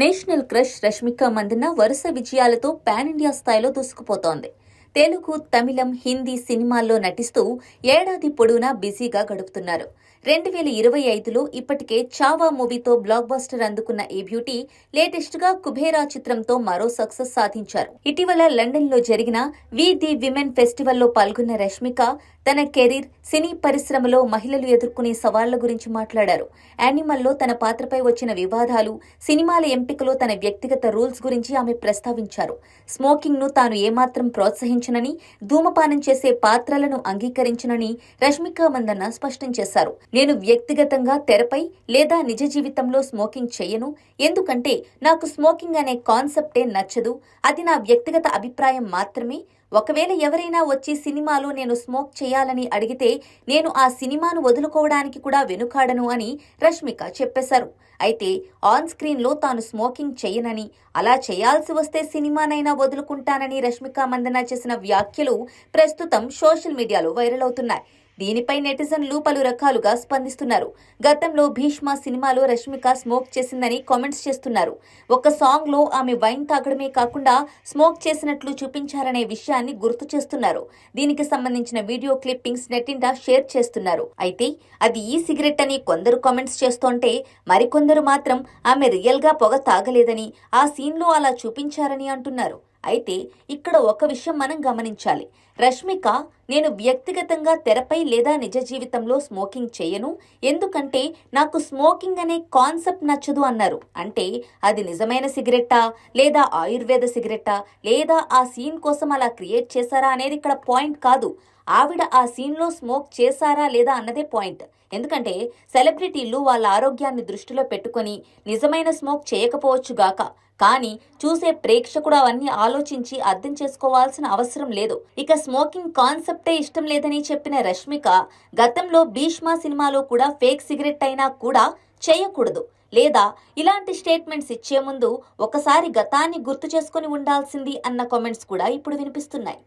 National crush Rashmika Mandanna వరుస విజయాలతో pan India స్థాయిలో దూసుకుపోతోంది. తెలుగు తమిళం హిందీ సినిమాల్లో నటిస్తూ ఏడాది పొడవునా బిజీగా గడుపుతున్నారు. రెండు వేల ఇరవై ఐదులో ఇప్పటికే చావా మూవీతో బ్లాక్ బస్టర్ అందుకున్న ఈ బ్యూటీ లేటెస్ట్గా కుబేరా చిత్రంతో మరో సక్సెస్ సాధించారు. ఇటీవల లండన్లో జరిగిన వి ది విమెన్ ఫెస్టివల్లో పాల్గొన్న రష్మిక తన కెరీర్ సినీ పరిశ్రమలో మహిళలు ఎదుర్కొనే సవాళ్ళ గురించి మాట్లాడారు. యానిమల్లో తన పాత్రపై వచ్చిన వివాదాలు సినిమాల ఎంపికలో తన వ్యక్తిగత రూల్స్ గురించి ఆమె ప్రస్తావించారు. స్మోకింగ్ను తాను ఏమాత్రం ప్రోత్సహించారు అంగీకరించనని ధూమపానం చేసే పాత్రలను అంగీకరించనని రష్మిక మందన్న స్పష్టం చేశారు. నేను వ్యక్తిగతంగా తెరపై లేదా నిజ జీవితంలో స్మోకింగ్ చేయను. ఎందుకంటే నాకు స్మోకింగ్ అనే కాన్సెప్టే నచ్చదు. అది నా వ్యక్తిగత అభిప్రాయం మాత్రమే. ఒకవేళ ఎవరైనా వచ్చి సినిమాలో నేను స్మోక్ చేయాలని అడిగితే నేను ఆ సినిమాను వదులుకోవడానికి కూడా వెనుకాడను అని రష్మిక చెప్పేశారు. అయితే ఆన్ స్క్రీన్లో తాను స్మోకింగ్ చేయనని అలా చేయాల్సి వస్తే సినిమానైనా వదులుకుంటానని రష్మిక మందన చేసిన వ్యాఖ్యలు ప్రస్తుతం సోషల్ మీడియాలో వైరల్ అవుతున్నాయి. దీనిపై నెటిజన్లు పలు రకాలుగా స్పందిస్తున్నారు. గతంలో భీష్మ సినిమాలో రష్మిక స్మోక్ చేసిందని కామెంట్స్ చేస్తున్నారు. ఒక సాంగ్లో ఆమె వైన్ తాగడమే కాకుండా స్మోక్ చేసినట్లు చూపించారనే విషయాన్ని గుర్తు చేస్తున్నారు. దీనికి సంబంధించిన వీడియో క్లిప్పింగ్స్ నెట్టింట షేర్ చేస్తున్నారు. అయితే అది ఈ సిగరెట్ అని కొందరు కామెంట్స్ చేస్తుంటే మరికొందరు మాత్రం ఆమె రియల్గా పొగ తాగలేదని ఆ సీన్లో అలా చూపించారని అంటున్నారు. అయితే ఇక్కడ ఒక విషయం మనం గమనించాలి. రష్మిక నేను వ్యక్తిగతంగా తెరపై లేదా నిజ జీవితంలో స్మోకింగ్ చేయను. ఎందుకంటే నాకు స్మోకింగ్ అనే కాన్సెప్ట్ నచ్చదు అన్నారు. అంటే అది నిజమైన సిగరెట్టా? లేదా ఆయుర్వేద సిగరెట్టా? లేదా ఆ సీన్ కోసం అలా క్రియేట్ చేశారా అనేది ఇక్కడ పాయింట్ కాదు. ఆవిడ ఆ సీన్లో స్మోక్ చేశారా లేదా అన్నదే పాయింట్. ఎందుకంటే సెలబ్రిటీలు వాళ్ళ ఆరోగ్యాన్ని దృష్టిలో పెట్టుకొని నిజమైన స్మోక్ చేయకపోవచ్చుగాక కానీ చూసే ప్రేక్షకుడు అవన్నీ ఆలోచించి అర్థం చేసుకోవాల్సిన అవసరం లేదు. ఇక స్మోకింగ్ కాన్సెప్టే ఇష్టం లేదని చెప్పిన రష్మిక గతంలో భీష్మా సినిమాలో కూడా ఫేక్ సిగరెట్ అయినా కూడా చేయకూడదు. లేదా ఇలాంటి స్టేట్మెంట్స్ ఇచ్చే ముందు ఒకసారి గతాన్ని గుర్తు చేసుకుని ఉండాల్సింది అన్న కామెంట్స్ కూడా ఇప్పుడు వినిపిస్తున్నాయి.